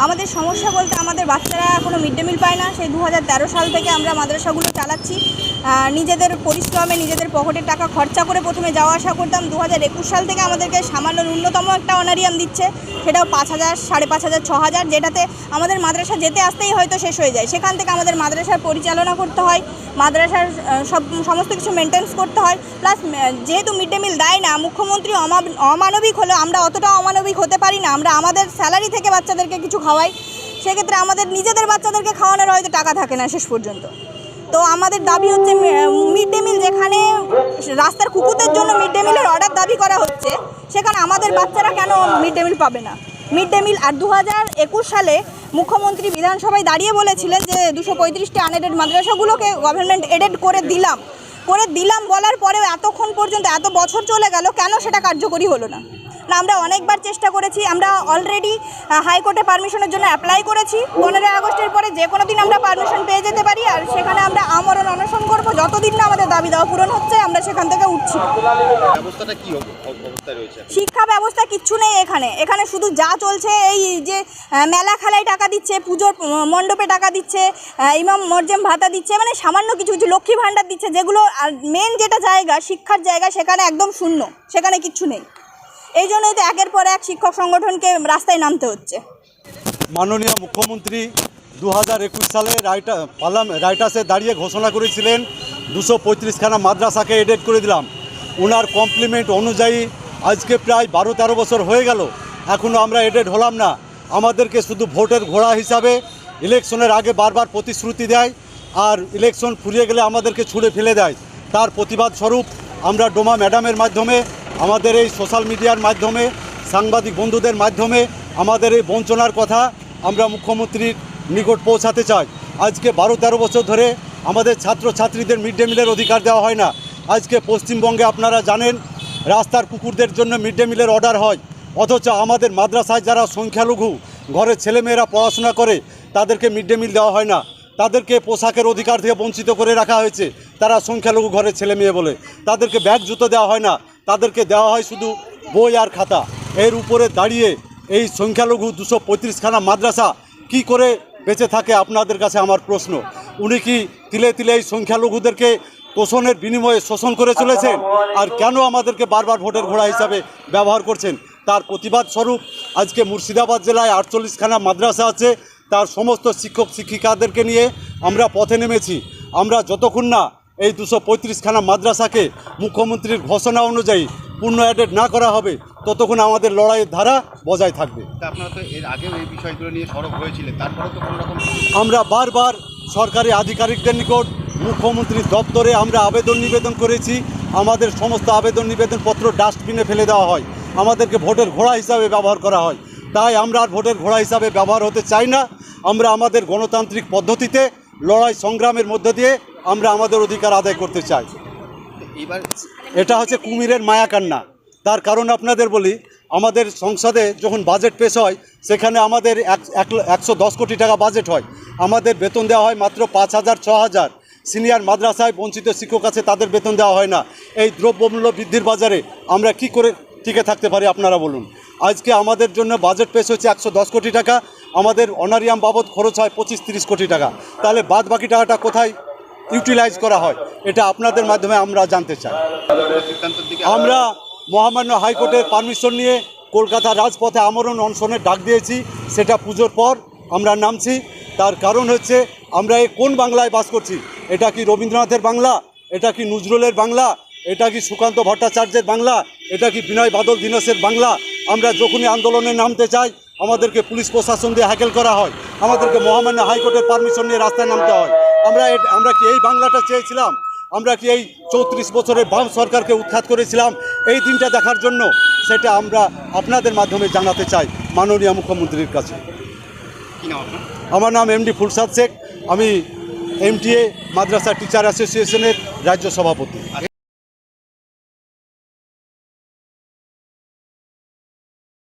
আমাদের সমস্যা বলতে আমাদের বাচ্চারা এখনও মিড ডে মিল পায় না। সেই দু হাজার তেরো সাল থেকে আমরা মাদ্রাসাগুলো চালাচ্ছি। নিজেদের পরিশ্রমে, নিজেদের পকেটের টাকা খরচা করে প্রথমে যাওয়া আসা করতাম। দু হাজার একুশ সাল থেকে আমাদেরকে সামান্য ন্যূনতম একটা অনারিয়াম দিচ্ছে। সেটাও পাঁচ হাজার, সাড়ে পাঁচ হাজার, ছ হাজার, যেটাতে আমাদের মাদ্রাসা যেতে আসতেই হয়তো শেষ হয়ে যায়। সেখান থেকে আমাদের মাদ্রাসার পরিচালনা করতে হয়। মাদ্রাসার সব, সমস্ত কিছু মেনটেন্স করতে হয়। প্লাস যেহেতু মিড ডে মিল দেয় না, মুখ্যমন্ত্রী অমা- অমানবিক হলে আমরা অতটা অমানবিক হতে পারি না। আমরা আমাদের স্যালারি থেকে বাচ্চাদেরকে কিছু খাওয়াই সেক্ষেত্রে আমাদের নিজেদের বাচ্চাদেরকে খাওয়ানোর হয়তো টাকা থাকে না শেষ পর্যন্ত। তো আমাদের দাবি হচ্ছে মিড ডে মিল যেখানে রাস্তার কুকুরদের জন্য মিড ডে মিলের অর্ডার দাবি করা হচ্ছে, সেখানে আমাদের বাচ্চারা কেন মিড ডে মিল পাবে না? মিড ডে মিল আর দু হাজার একুশ সালে মুখ্যমন্ত্রী বিধানসভায় দাঁড়িয়ে বলেছিলেন যে, দুশো পঁয়ত্রিশটি আনএডেড মাদ্রাসাগুলোকে গভর্নমেন্ট এডেড করে দিলাম। করে দিলাম বলার পরেও এতক্ষণ পর্যন্ত, এত বছর চলে গেল, কেন সেটা কার্যকরী হলো না? না আমরা অনেকবার চেষ্টা করেছি আমরা অলরেডি হাইকোর্টে পারমিশনের জন্য অ্যাপ্লাই করেছি। পনেরোই আগস্টের পরে যে কোনো দিন আমরা পারমিশন পেয়ে যেতে পারি আর সেখানে আমরা আমরণ অনশন করব। যতদিন না আমাদের দাবি দেওয়া পূরণ হচ্ছে আমরা সেখান থেকে উঠছি। শিক্ষা ব্যবস্থা কিচ্ছু নেই এখানে। এখানে শুধু যা চলছে এই যে মেলা খেলায় টাকা দিচ্ছে পুজোর মণ্ডপে টাকা দিচ্ছে ইমাম মর্জেম ভাতা দিচ্ছে মানে সামান্য কিছু কিছু লক্ষ্মী ভাণ্ডার দিচ্ছে যেগুলো আর মেন যেটা জায়গা শিক্ষার জায়গা সেখানে একদম শূন্য। সেখানে কিচ্ছু নেই। এই জন্যই তো একের পর এক শিক্ষক সংগঠনকে রাস্তায় নামতে হচ্ছে। মাননীয় মুখ্যমন্ত্রী দু হাজার একুশ সালে রাইটা পার্লাম রাইটাসে দাঁড়িয়ে ঘোষণা করেছিলেন, দুশো পঁয়ত্রিশখানা মাদ্রাসাকে এডেড করে দিলাম। ওনার কমপ্লিমেন্ট অনুযায়ী আজকে প্রায় বারো তেরো বছর হয়ে গেল এখনও আমরা এডেড হলাম না। আমাদেরকে শুধু ভোটের ঘোড়া হিসাবে ইলেকশনের আগে বারবার প্রতিশ্রুতি দেয় আর ইলেকশন ফুরিয়ে গেলে আমাদেরকে ছুঁড়ে ফেলে দেয়। তার প্রতিবাদ স্বরূপ আমরা ডোমা ম্যাডামের মাধ্যমে আমাদের এই সোশ্যাল মিডিয়ার মাধ্যমে, সাংবাদিক বন্ধুদের মাধ্যমে আমাদের এই বঞ্চনার কথা আমরা মুখ্যমন্ত্রীর নিকট পৌঁছাতে চাই। আজকে বারো তেরো বছর ধরে আমাদের ছাত্রছাত্রীদের মিড ডে মিলের অধিকার দেওয়া হয় না। আজকে পশ্চিমবঙ্গে আপনারা জানেন, রাস্তার কুকুরদের জন্য মিড ডে মিলের অর্ডার হয়। অথচ আমাদের মাদ্রাসায় যারা সংখ্যালঘু, ঘরের ছেলেমেয়েরা পড়াশোনা করে, তাদেরকে মিড ডে মিল দেওয়া হয় না। তাদেরকে পোশাকের অধিকার থেকে বঞ্চিত করে রাখা হয়েছে। তারা সংখ্যালঘু ঘরের ছেলে মেয়ে বলে। তাদেরকে ব্যাগ জুতো দেওয়া হয় না। তাদেরকে দেওয়া হয় শুধু বই আর খাতা। এর উপরে দাঁড়িয়ে এই সংখ্যালঘু দুশো পঁয়ত্রিশখানা মাদ্রাসা কি করে বেঁচে থাকে আপনাদের কাছে আমার প্রশ্ন। উনি কি তিলে তিলে এই সংখ্যালঘুদেরকে তোষণের বিনিময়ে শোষণ করে চলেছেন? আর কেন আমাদেরকে বারবার ভোটের ঘোড়া হিসাবে ব্যবহার করছেন? তার প্রতিবাদ স্বরূপ আজকে মুর্শিদাবাদ জেলায় আটচল্লিশখানা মাদ্রাসা আছে। তার সমস্ত শিক্ষক শিক্ষিকাদেরকে নিয়ে আমরা পথে নেমেছি। আমরা যতক্ষণ না এই দুশো পঁয়ত্রিশখানা মাদ্রাসাকে মুখ্যমন্ত্রীর ঘোষণা অনুযায়ী পূর্ণ অ্যাডেড না করা হবে ততক্ষণ আমাদের লড়াইয়ের ধারা বজায় থাকবে। আপনারা তো এর আগেও এই বিষয়গুলো নিয়ে সরব হয়েছিলেন তারপরেও তো কোনো রকম আমরা বারবার সরকারি আধিকারিকদের নিকট মুখ্যমন্ত্রীর দপ্তরে আমরা আবেদন নিবেদন করেছি আমাদের সমস্ত আবেদন নিবেদনপত্র ডাস্টবিনে ফেলে দেওয়া হয় আমাদেরকে ভোটের ঘোড়া হিসাবে ব্যবহার করা হয়। তাই আমরা আর ভোটের ঘোড়া হিসাবে ব্যবহার হতে চাই না আমরা আমাদের গণতান্ত্রিক পদ্ধতিতে লড়াই সংগ্রামের মধ্য দিয়ে আমরা আমাদের অধিকার আদায় করতে চাই। এবার এটা হচ্ছে কুমিরের মায়াকান্না তার কারণ আপনাদের বলি আমাদের সংসদে যখন বাজেট পেশ হয় সেখানে আমাদের এক এক- একশো দশ কোটি টাকা বাজেট হয়। আমাদের বেতন দেওয়া হয় মাত্র পাঁচ হাজার ছ হাজার। সিনিয়র মাদ্রাসায় বঞ্চিত শিক্ষক আছে তাদের বেতন দেওয়া হয় না। এই দ্রব্যমূল্য বৃদ্ধির বাজারে আমরা কি করে টিকে থাকতে পারি আপনারা বলুন। আজকে আমাদের জন্য বাজেট পেশ হচ্ছে একশো দশ কোটি টাকা। আমাদের অনারিয়াম বাবদ খরচ হয় পঁচিশ তিরিশ কোটি টাকা। তাহলে বাদ বাকি টাকাটা কোথায় ইউটিলাইজ করা হয়। এটা আপনাদের মাধ্যমে আমরা জানতে চাই। আমরা মহামান্য হাইকোর্টের পারমিশন নিয়ে কলকাতা রাজপথে আমরণ অনশনের ডাক দিয়েছি। সেটা পুজোর পর আমরা নামছি। তার কারণ হচ্ছে আমরা এই কোন বাংলায় বাস করছি? এটা কি রবীন্দ্রনাথের বাংলা? এটা কি নজরুলের বাংলা? এটা কি সুকান্ত ভট্টাচার্যের বাংলা? এটা কি বিনয় বাদল দীনেশের বাংলা? আমরা যখনই আন্দোলনে নামতে চাই আমাদেরকে পুলিশ প্রশাসন দিয়ে হ্যাকেল করা হয়। আমাদেরকে মহামান্য হাইকোর্টের পারমিশন নিয়ে রাস্তায় নামতে হয়। আমরা আমরা কি এই বাংলাটা চেয়েছিলাম? আমরা কি এই চৌত্রিশ বছরের বাম সরকারকে উৎখাত করেছিলাম? এই দিনটা দেখার জন্য সেটা আমরা আপনাদের মাধ্যমে জানাতে চাই মাননীয় মুখ্যমন্ত্রীর কাছে। আমার নাম এমডি ফুলসাদ শেখ। আমি এমটিএ মাদ্রাসা টিচার অ্যাসোসিয়েশনের রাজ্য সভাপতি।